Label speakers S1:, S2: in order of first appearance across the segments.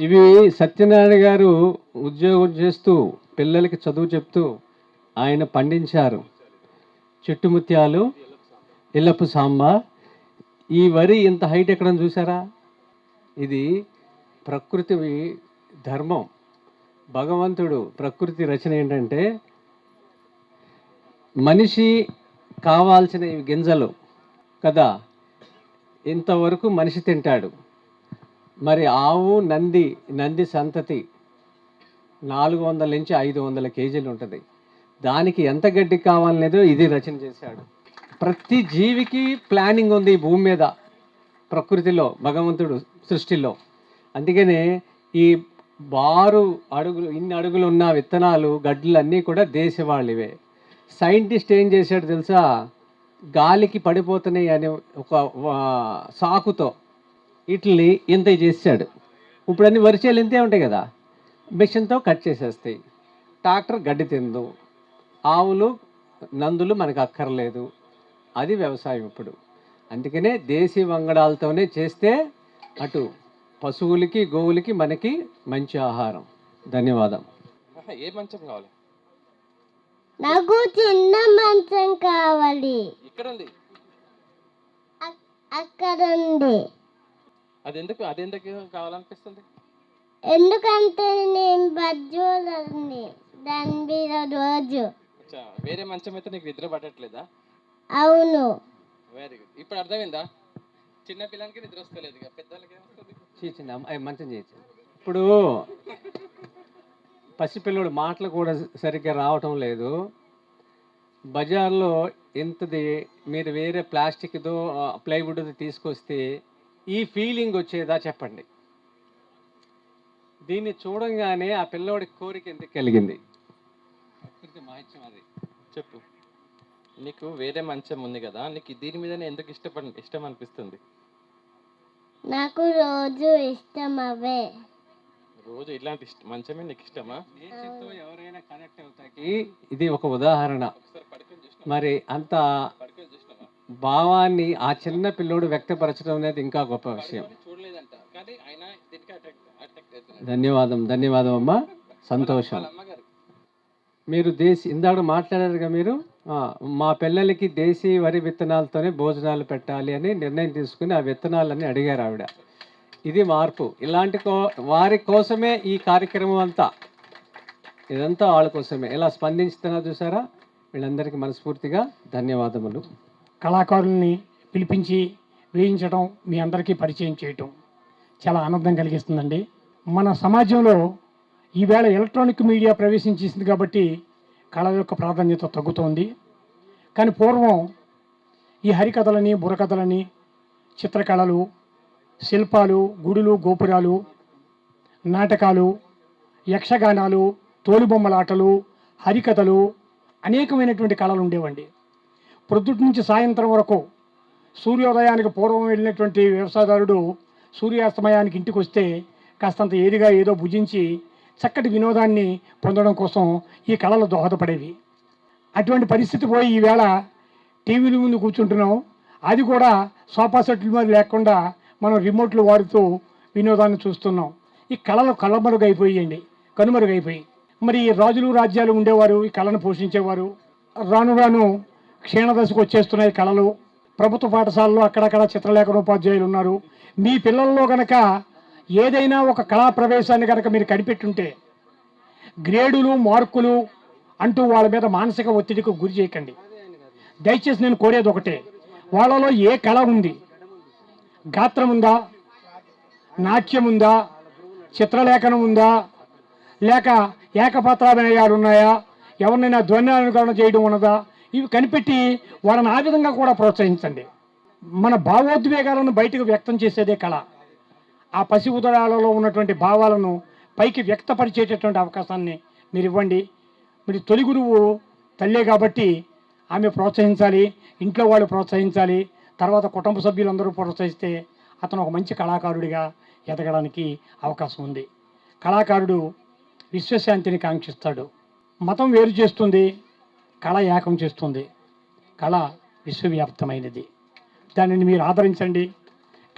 S1: ఇవి సత్యనారాయణ గారు ఉద్యోగం చేస్తూ పిల్లలకి చదువు చెప్తూ ఆయన పండించారు. చెట్టుముత్యాలు ఇల్లపు సాంబ. ఈ వరి ఇంత హైట్ ఎక్కడ చూసారా ఇది ప్రకృతి ధర్మం. భగవంతుడు ప్రకృతి రచన ఏంటంటే మనిషి కావాల్సిన గింజలు కదా. ఇంతవరకు మనిషి తింటాడు. మరి ఆవు నంది నంది సంతతి నాలుగు వందల నుంచి ఐదు వందల కేజీలు ఉంటుంది. దానికి ఎంత గడ్డి కావాలనేదో ఇది రచన చేశాడు. ప్రతి జీవికి ప్లానింగ్ ఉంది ఈ భూమి మీద ప్రకృతిలో భగవంతుడు సృష్టిలో. అందుకనే ఈ బారు అడుగులు ఇన్ని అడుగులు ఉన్న విత్తనాలు గడ్డలు అన్నీ కూడా దేశవాళ్ళివే సైంటిస్ట్ ఏం చేశాడు తెలుసా? గాలికి పడిపోతున్నాయి అనే ఒక సాకుతో వీటిని ఇంత చేసాడు ఇప్పుడు అన్ని వరిచేలు ఇంతే ఉంటాయి కదా. మిషన్తో కట్ చేసేస్తాయి. ట్రాక్టర్ గడ్డి తిందు. ఆవులు నందులు మనకు అక్కర్లేదు. అది వ్యవసాయం ఇప్పుడు. అందుకనే దేశీ వంగడాలతోనే చేస్తే అటు పశువులకి గోవులకి మనకి మంచి ఆహారం. ధన్యవాదం.
S2: ఏ మంచం కావాలి?
S3: నాకు చిన్న మంచం కావాలి.
S2: ఇక్కడ ఉంది
S3: అక్- అక్కడ ఉంది
S2: అది ఎందుకు అది ఎందుకు కావాలనిపిస్తుంది?
S3: ఎందుకంటే నేను బజ్జోలని దాని మీద రోజు.
S2: వేరే మంచం అయితే నీకు నిద్ర పట్టట్లేదా?
S3: అవును.
S2: వెరీ గుడ్ ఇప్పుడు అర్థమైందా? చిన్న పిల్లలకి నిద్ర వస్తలేదు ఇక పెద్దలకి ఏమొస్తుంది
S1: మంచం చేయొచ్చు. ఇప్పుడు పసిపిల్లడు మాటలు కూడా సరిగ్గా రావటం లేదు. బజార్లో ఇంతది మీరు వేరే ప్లాస్టిక్దో ప్లైవుడ్ది తీసుకొస్తే ఈ ఫీలింగ్ వచ్చేదా చెప్పండి. దీన్ని చూడంగానే ఆ పిల్లోడి కోరిక ఎందుకు కలిగింది? ప్రకృతి మహత్యం అది.
S2: చెప్పు. నీకు వేరే మంచం ఉంది కదా నీకు దీని మీదనే ఎందుకు ఇష్టపడి ఇష్టం అనిపిస్తుంది?
S3: నాకు రోజు ఇష్టం అవే
S2: రోజు ఇలాంటి ఇష్ట మంచమే నీకు ఇష్టమా?
S1: నేచర్తో ఎవరైనా కనెక్ట్ అవుతాకి ఇది ఒక ఉదాహరణ. మరి అంత భావాన్ని ఆ చిన్న పిల్లోడు వ్యక్తపరచడం అనేది ఇంకా గొప్ప విషయం. ధన్యవాదం ధన్యవాదం అమ్మా. సంతోషం. మీరు దేశీ ఇందాక మాట్లాడారుగా మీరు? మా పిల్లలకి దేశీ వరి విత్తనాలతోనే భోజనాలు పెట్టాలి అని నిర్ణయం తీసుకుని ఆ విత్తనాలన్నీ అడిగారు ఆవిడ. ఇది మార్పు. ఇలాంటి కో వారి కోసమే ఈ కార్యక్రమం అంతా. ఇదంతా వాళ్ళ కోసమే. ఇలా స్పందించుతున్నా చూసారా? వీళ్ళందరికీ మనస్ఫూర్తిగా ధన్యవాదములు.
S4: కళాకారుల్ని పిలిపించి వేయించడం మీ అందరికీ పరిచయం చేయటం చాలా ఆనందం కలిగిస్తుందండి. మన సమాజంలో ఈవేళ ఎలక్ట్రానిక్ మీడియా ప్రవేశించేసింది కాబట్టి కళ యొక్క ప్రాధాన్యత తగ్గుతోంది. కానీ పూర్వం ఈ హరికథలని బుర్రకథలని చిత్రకళలు శిల్పాలు గుడులు గోపురాలు నాటకాలు యక్షగానాలు తోలుబొమ్మలాటలు హరికథలు అనేకమైనటువంటి కళలు ఉండేవండి. ప్రొద్దుటి నుంచి సాయంత్రం వరకు సూర్యోదయానికి పూర్వం వెళ్ళినటువంటి వ్యవసాయదారుడు సూర్యాస్తమయానికి ఇంటికి వస్తే కాస్తంత ఏదిగా ఏదో భుజించి చక్కటి వినోదాన్ని పొందడం కోసం ఈ కళలు దోహదపడేవి. అటువంటి పరిస్థితి పోయి ఈవేళ టీవీల ముందు కూర్చుంటున్నాం. అది కూడా సోఫా సెట్ల మీద లేకుండా మనం రిమోట్లు వాడుతూ వినోదాన్ని చూస్తున్నాం. ఈ కళలు కలమరుగైపోయాయండి కనుమరుగైపోయి మరి ఈ రాజులు రాజ్యాలు ఉండేవారు ఈ కళను పోషించేవారు. రాను రాను క్షీణదశకు వచ్చేస్తున్నాయి కళలు. ప్రభుత్వ పాఠశాలలో అక్కడక్కడ చిత్రలేఖన ఉపాధ్యాయులు ఉన్నారు. మీ పిల్లల్లో కనుక ఏదైనా ఒక కళా ప్రవేశాన్ని కనుక మీరు కనిపెట్టుంటే గ్రేడులు మార్కులు అంటూ వాళ్ళ మీద మానసిక ఒత్తిడికి గురి చేయకండి. దయచేసి నేను కోరేది ఒకటే వాళ్ళలో ఏ కళ ఉంది? గాత్రం ఉందా? నాట్యం ఉందా? చిత్రలేఖనం ఉందా? లేక ఏకపాత్రాభినయాలు ఉన్నాయా? ఎవరినైనా ధ్వని అనుకరణ చేయడం ఉన్నదా? ఇవి కనిపెట్టి వాళ్ళని ఆ విధంగా కూడా ప్రోత్సహించండి. మన భావోద్వేగాలను బయటకు వ్యక్తం చేసేదే కళ. ఆ పసి ఉదరాలలో ఉన్నటువంటి భావాలను పైకి వ్యక్తపరిచేటటువంటి అవకాశాన్ని మీరు ఇవ్వండి మీరు తొలి గురువు తల్లే కాబట్టి ఆమె ప్రోత్సహించాలి ఇంట్లో వాళ్ళు ప్రోత్సహించాలి తర్వాత కుటుంబ సభ్యులందరూ ప్రోత్సహిస్తే అతను ఒక మంచి కళాకారుడిగా ఎదగడానికి అవకాశం ఉంది. కళాకారుడు విశ్వశాంతిని కాంక్షిస్తాడు. మతం వేరు చేస్తుంది. కళ ఏకం చేస్తుంది. కళ విశ్వవ్యాప్తమైనది. దానిని మీరు ఆదరించండి.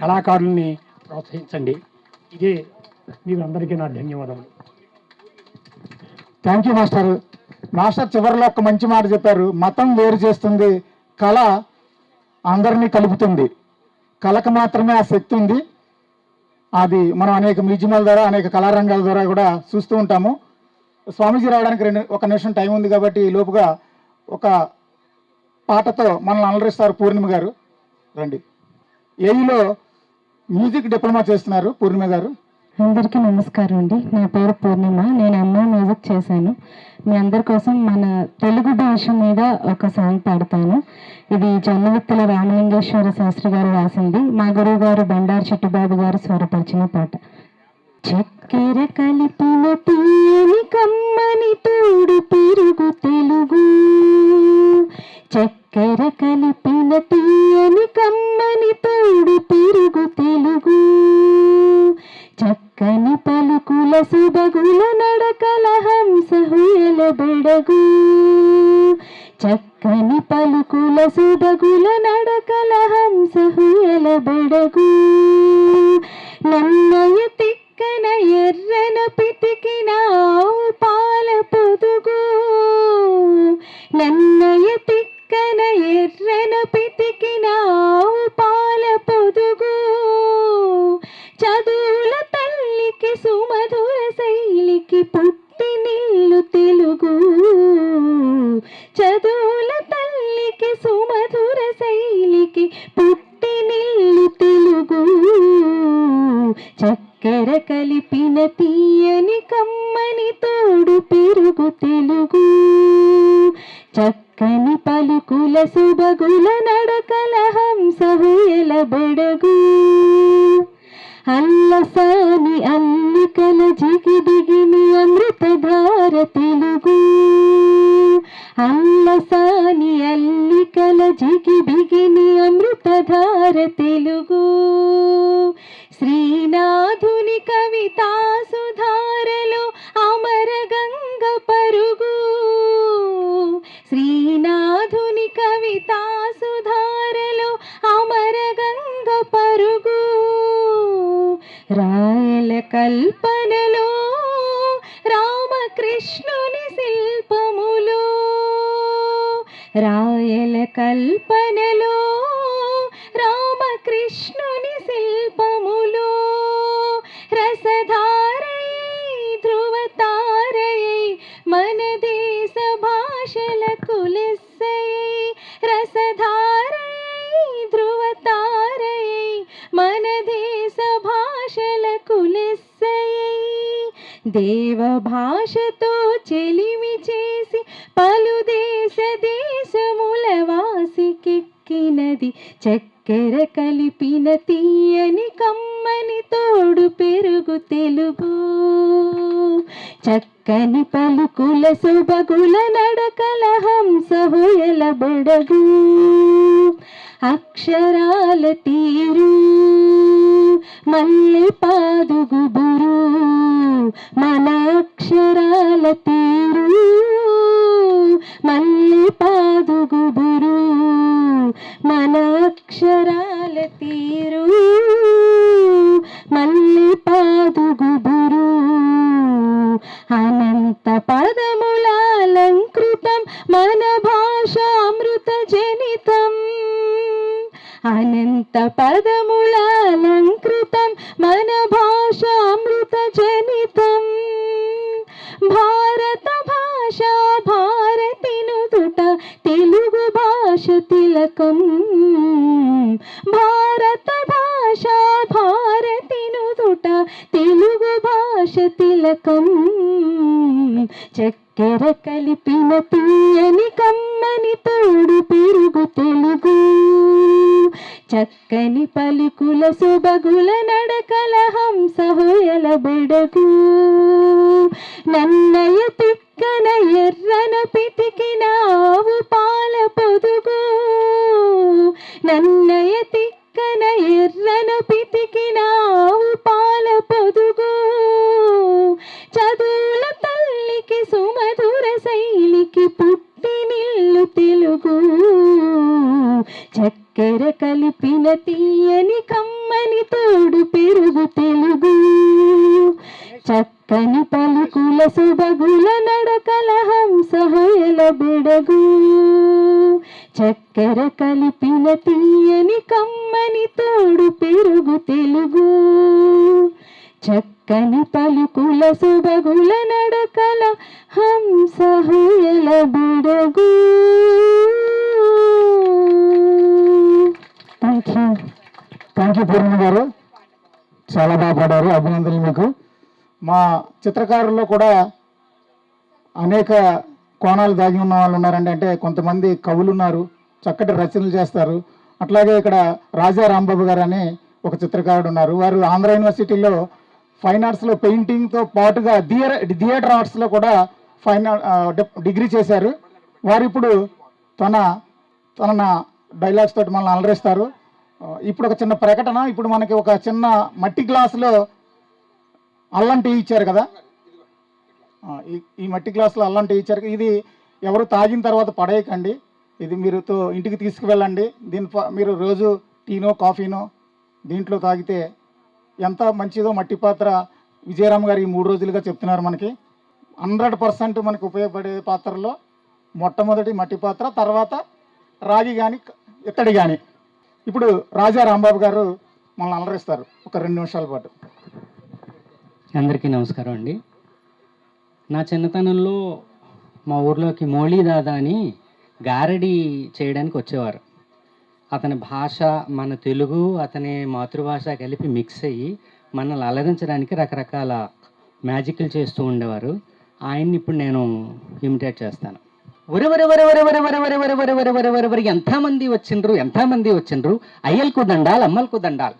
S4: కళాకారుల్ని ప్రోత్సహించండి. ఇదే మీరందరికీ అందరికీ నా ధన్యవాదములు.
S5: థ్యాంక్ యూ మాస్టర్ మాస్టర్ చివరిలో ఒక మంచి మాట చెప్పారు. మతం వేరు చేస్తుంది. కళ అందరినీ కలుపుతుంది. కళకు మాత్రమే ఆ శక్తి ఉంది. అది మనం అనేక మ్యూజియంల ద్వారా అనేక కళారంగాల ద్వారా కూడా చూస్తూ ఉంటాము. స్వామీజీ రావడానికి రెండు ఒక నిమిషం టైం ఉంది కాబట్టి ఈ లోపుగా ఒక పాటతో మనల్ని అలరిస్తారు పూర్ణిమ గారు. రండి. ఏఈలో మ్యూజిక్ డిప్లొమా చేస్తున్నారు పూర్ణిమ గారు.
S6: అందరికీ నమస్కారం అండి. నా పేరు పూర్ణిమ. నేను ఎంఏ మ్యూజిక్ చేశాను. మీ అందరి కోసం మన తెలుగు భాష మీద ఒక సాంగ్ పాడతాను. ఇది జొన్నవిత్తుల రామలింగేశ్వర శాస్త్రి గారు రాసింది. మా గురువు గారు బండారు చిట్టుబాబు గారు స్వరపరిచిన పాట. చక్కెర కలిపిన తీయని కమ్మని తోడు పెరుగు తెలుగు అల్లికల జిగి దిగిని అమృతధార తెలుగు. అల్లసాని అల్లికల జిగి బిగిని అమృతధార తెలుగు. శ్రీనాథుని కవితా సుధారలో అమర గంగ పరుగు. శ్రీనాథుని కవితా సుధారలో అమర గంగ పరుగు. రాయల కల్ప రాయల కల్పనలో రామకృష్ణుని శిల్పములో రసధారై ధ్రువతారై మన దేశ భాషలకు లెస్సై రసధారై ధ్రువతారై మన దేశ భాషల లెస్సై దేవ భాషతో చెలిమి చక్కెర కలిపిన తీయని కమ్మని తోడు పెరుగు తెలుగు. చక్కని పలుకుల సుబగుల నడకల హంసహుయల హుయల అక్షరాల తీరు మల్లె పాదుగు బురు. మన అక్షరాల తీరు మల్లె అనంత పదములాలంకృతం మన భాష అమృత జనితం అనంత పదములాలం చక్కని పలుకుల సుబగుల నడకల హంస హోయల బెడగు నన్నయ
S5: Então, Felipe చిత్రకారుల్లో కూడా అనేక కోణాలు దాగి ఉన్న వాళ్ళు ఉన్నారండి. అంటే కొంతమంది కవులు ఉన్నారు చక్కటి రచనలు చేస్తారు. అట్లాగే ఇక్కడ రాజా రాంబాబు గారు అని ఒక చిత్రకారుడు ఉన్నారు. వారు ఆంధ్ర యూనివర్సిటీలో ఫైన్ ఆర్ట్స్లో పెయింటింగ్తో పాటుగా థియర్ థియేటర్ ఆర్ట్స్లో కూడా ఫైన్ డిగ్రీ చేశారు. వారు ఇప్పుడు తన తన డైలాగ్స్ తోటి మనల్ని అలరిస్తారు. ఇప్పుడు ఒక చిన్న ప్రకటన ఇప్పుడు మనకి ఒక చిన్న మట్టి గ్లాసులో అల్లం టీ ఇచ్చారు కదా? ఈ ఈ మట్టి గ్లాసులో అల్లం టీ ఇచ్చారు. ఇది ఎవరు తాగిన తర్వాత పడేయకండి. ఇది మీరుతో ఇంటికి తీసుకువెళ్ళండి. దీని ప- మీరు రోజు టీనో కాఫీనో దీంట్లో తాగితే ఎంత మంచిదో మట్టి పాత్ర విజయరామ్ గారు ఈ మూడు రోజులుగా చెప్తున్నారు మనకి. హండ్రెడ్ పర్సెంట్ మనకు ఉపయోగపడే పాత్రలో మొట్టమొదటి మట్టి పాత్ర తర్వాత రాగి కానీ ఇత్తడి కానీ ఇప్పుడు రాజా రాంబాబు గారు మనల్ని అలరిస్తారు ఒక రెండు నిమిషాల పాటు.
S7: అందరికీ నమస్కారం అండి నా చిన్నతనంలో మా ఊర్లోకి మోళీ దాదా అని గారడీ చేయడానికి వచ్చేవారు అతని భాష మన తెలుగు అతని మాతృభాష కలిపి మిక్స్ అయ్యి మనల్ని అలరించడానికి రకరకాల మ్యాజిక్లు చేస్తూ ఉండేవారు ఆయన్ని ఇప్పుడు నేను ఇమిటేట్ చేస్తాను ఎంతమంది వచ్చిండ్రు ఎంతమంది వచ్చిండ్రు అయ్యలకు దండాలు అమ్మలకు దండాలు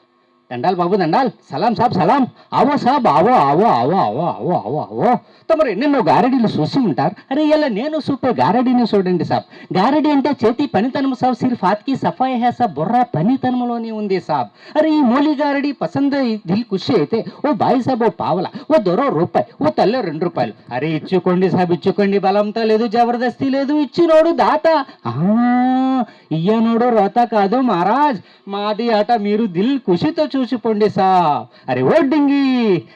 S7: దండాలు బాబు దండాల్. సలాం సాబ్ సలాం. ఆవో సాబ్ ఆవో ఆవో ఆవో ఆవో ఆవో ఆవో ఆవో. తమరు ఎన్నెన్నో గారడీలు చూసి ఉంటారు. అరే ఇలా నేను చూపే గారడీని చూడండి సాబ్. గారడి అంటే చేతి పనితనము సాబ్. సిర్ఫ్ హాత్కి సఫాయి హే సాబ్ బుర్ర పనితనములోనే ఉంది సాబ్. అరే ఈ మూలి గారడి పసంద దిల్ ఖుషి అయితే ఓ బాయి సాబ్ ఓ పావల ఓ దొరో రూపాయి ఓ తల్లి రెండు రూపాయలు. అరే ఇచ్చుకోండి సాబ్ ఇచ్చుకోండి. బలంతో లేదు జబర్దస్తి లేదు ఇచ్చినోడు దాత. ఆ, ఇయ్యనోడు రోత కాదు మహారాజ్. మాది ఆట మీరు దిల్ ఖుషితో చూసి సాబ్ అరే ఓ డింగి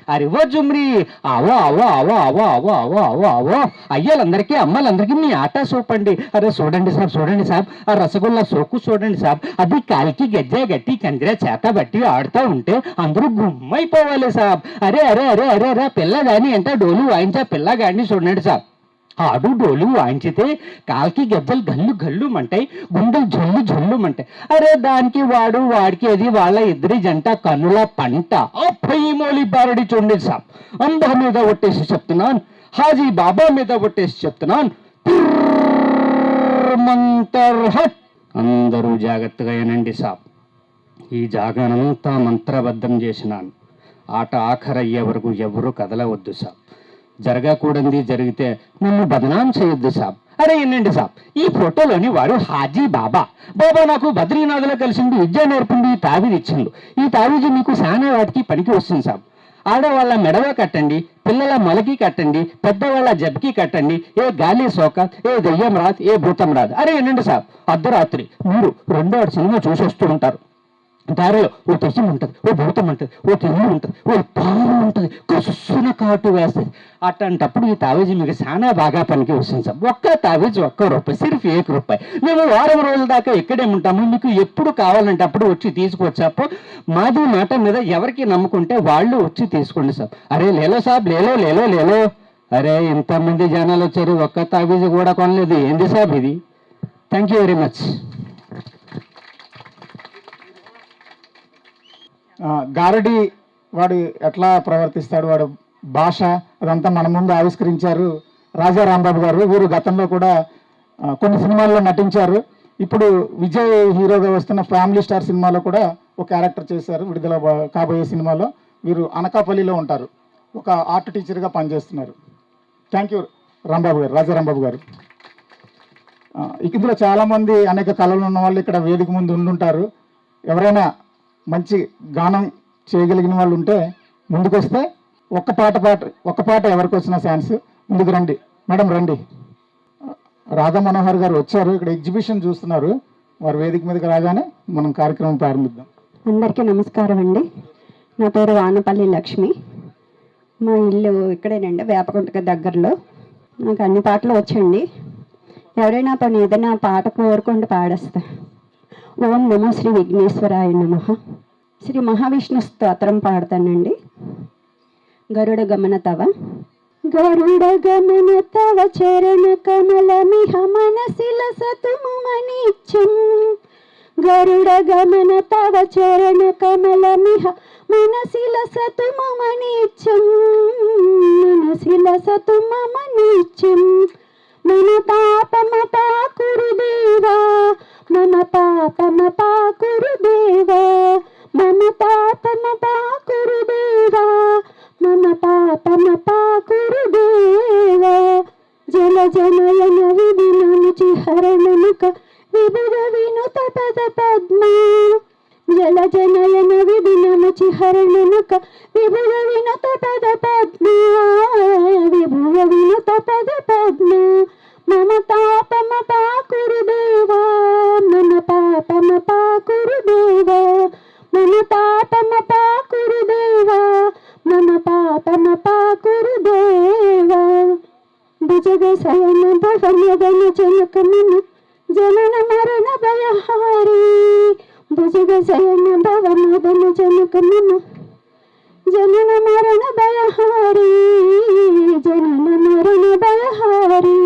S7: అరే ఓ జుమ్రి ఆవో ఆవో ఆవో ఆవో ఆవో ఆవో ఆవో ఆవో. అయ్యలందరికీ అమ్మలందరికీ మీ ఆట చూపండి అరే చూడండి సాబ్ చూడండి సాబ్ ఆ రసగుల్లా సోకు చూడండి సాబ్ అది కాలికి గజ్జా గట్టి కందిర చేత బట్టి ఆడుతూ ఉంటే అందరూ గుమ్మైపోవాలి సాబ్ అరే అరే అరే అరే అరే పిల్లగాని ఎంత డోలు వాయించా పిల్లగాడిని చూడండి సాబ్ ఆడు డోలు వాయించితే కాల్కి గజ్జలు గల్లు గల్లు మంటాయి గుండెలు జల్లు జల్లు మంటాయి. అరే దానికి వాడు వాడికి అది వాళ్ళ ఇద్దరి జంట కనుల పంట. మోలి బారడి చూడండి సాబ్. అంబ మీద ఒట్టేసి చెప్తున్నాను హాజీ బాబా మీద ఒట్టేసి చెప్తున్నాను. మంతర్హట్ అందరూ జాగ్రత్తగా ఏనండి సాబ్. ఈ జాగానంతా మంత్రబద్ధం చేసినాను. ఆట ఆఖరయ్యే వరకు ఎవరు కదలవద్దు సాబ్. జరగకూడదు జరిగితే నన్ను బదనాం చేయొద్దు సాబ్. అరే ఏంటండి సాబ్. ఈ ఫోటోలోని వాడు హాజీ బాబా. బాబా నాకు బద్రీనాథ్లో కలిసింది విద్య నేర్పింది ఈ తావీది ఇచ్చిండు. ఈ తావీజు మీకు సానే వాటికి పనికి వస్తుంది సాబ్. ఆడవాళ్ళ మెడవ కట్టండి పిల్లల మొలకి కట్టండి పెద్దవాళ్ళ జబ్కి కట్టండి. ఏ గాలి సోక ఏ దెయ్యం రాదు ఏ భూతం రాదు. అరే ఏంటండి సాబ్. అర్ధరాత్రి మీరు రెండో సినిమా చూసి వస్తూ ఉంటారు. దారిలో ఓ దశం ఉంటుంది ఓ భూతం ఉంటుంది ఓ తెలుగు ఉంటుంది ఓ పాము ఉంటుంది కసున కాటు వేస్తుంది అట్లాంటప్పుడు ఈ తావేజీ మీకు చాలా బాగా పనికి వస్తుంది సార్. ఒక్క తావేజీ ఒక్క రూపాయి సిర్ఫ్ ఏక రూపాయి. మేము వారం రోజుల దాకా ఇక్కడే ఉంటాము. మీకు ఎప్పుడు కావాలంటే అప్పుడు వచ్చి తీసుకొచ్చాపు మాది మాట మీద ఎవరికి నమ్ముకుంటే వాళ్ళు వచ్చి తీసుకోండి సార్. అరే లేలో సాబ్ లేలో లేలో లేలో. అరే ఇంతమంది జనాలు వచ్చారు ఒక్క తావేజీ కూడా కొనలేదు. ఏంది సాబ్ ఇది? థ్యాంక్ యూ వెరీ మచ్
S5: గారడి వాడు ఎట్లా ప్రవర్తిస్తాడు? వాడు భాష అదంతా మన ముందు ఆవిష్కరించారు రాజా రాంబాబు గారు. వీరు గతంలో కూడా కొన్ని సినిమాల్లో నటించారు. ఇప్పుడు విజయ్ హీరోగా వస్తున్న ఫ్యామిలీ స్టార్ సినిమాలో కూడా ఒక క్యారెక్టర్ చేశారు విడుదల కాబోయే సినిమాలో. వీరు అనకాపల్లిలో ఉంటారు. ఒక ఆర్ట్ టీచర్గా పనిచేస్తున్నారు. థ్యాంక్ యూ రాంబాబు గారు రాజా రాంబాబు గారు. ఇందులో చాలామంది అనేక కళలు ఉన్న వాళ్ళు ఇక్కడ వేదిక ముందు ఉండుంటారు. ఎవరైనా మంచి గానం చేయగలిగిన వాళ్ళు ఉంటే ముందుకొస్తే ఒక్క పాట పాట ఒక్క పాట ఎవరికి వచ్చిన ఛాన్స్. ముందుకు రండి. మేడం రండి. రాధా మనోహర్ గారు వచ్చారు. ఇక్కడ ఎగ్జిబిషన్ చూస్తున్నారు. వారు వేదిక మీదకి రాగానే మనం కార్యక్రమం ప్రారంభిద్దాం.
S8: అందరికీ నమస్కారం అండి. నా పేరు వానపల్లి లక్ష్మి. మా ఇల్లు ఇక్కడేనండి వేపకుంటకి దగ్గరలో. నాకు అన్ని పాటలు వచ్చండి. ఎవరైనా పని ఏదైనా పాట కోరుకుంటూ పాడేస్తా. ఓం నమో శ్రీ విఘ్నేశ్వరాయ నమ. శ్రీ మహావిష్ణు స్తోత్రం పాడతానండి. గరుడ గమన తవ. గరుడ గమన తవ చరణ కమలమిహ మనసిల సతుమనిత్యం గరుడ గమన తవ చరణ కమలమిహ మనసిల సతుమనిత్యం మనసిల సతుమనిత్యం మన పాపమ పాకురు దేవా మమ పాపమ పాకురు దేవా మన పాపమ పాకురు దేవా మమ పాపమ పాకురు దేవా జల జనయన విధినముచి హరణముక విభువ వినుత పద పద్మ. జల జనయన విధినముచి హరణముక విభువ వినుత పద పద్మ. విభువ వినుత పద పద్మ. మమ తాపమ పాకురు దేవా మమ పాపమ పాకురు దేవా మమ తాపమ పాకురు దేవా మమ పాపమ పాకురు దేవా భుజగ శయన భవనదన జనకమన జనన మరణ భయహారి భుజగ శయన భవనదన జనకమన జనన మరణ భయహారి జనన మరణ భయహారి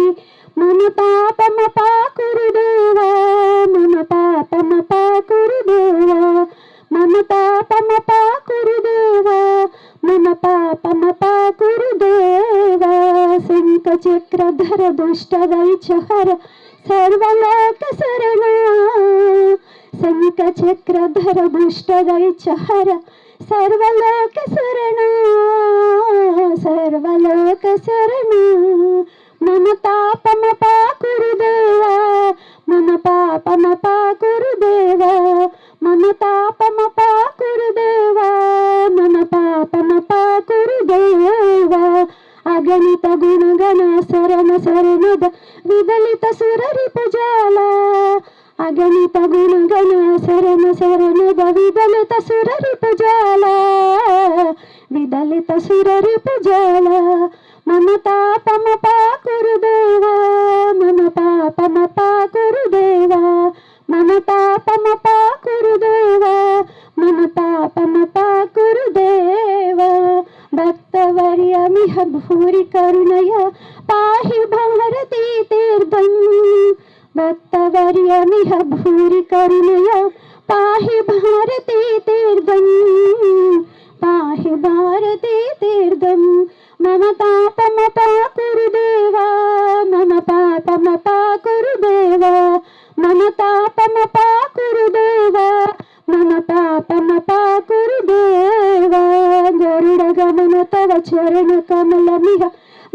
S8: మన పాపమ పాకురు దేవా మమ పాపమ పాకురు దేవా మమ పాపమ పాకురు దేవా మమ పాపమ పాకురు దేవా శంఖ చక్రధర దుష్ట వైచహర సర్వలోక శరణ. శంఖ చక్రధర దుష్ట వైచహర సర్వలోక శరణ. సర్వలోక శరణ. మన పాపమ పాకురుదేవా మన పాపమ పాకురుదేవా మన పాపమ పాకురుదేవా మన పాపమ పాకురుదేవా. అగణిత గుణగణ శరణ శరణద విదలిత సురరి పుజాల అగణిత గుణగణ శరణ శరణద విదలిత సురరి పుజాల విదలిత సురరి పుజాల మమ తాపమ పాకురు దేవా మమ పాపమ పాకురు దేవా మమ పాపమ పాకురు దేవా. గరుడగ మన తవ చరణ కమలమిగ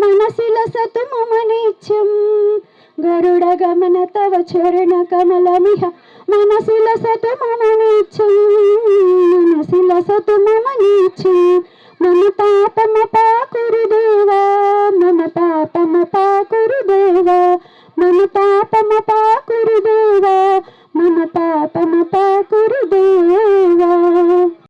S8: మనసిల సతు మమనిత్యం గరుడగ మన తవ చరణ కమలమిహ మనసిల సతు మమనిత్యం మనసిల సతు మమనిత్యం మమ పాపమ పాకురు దేవా మమ పాపమ పాకురు దేవా. మన పాపము పాకురు దేవా మన పాపము పాకురు దేవా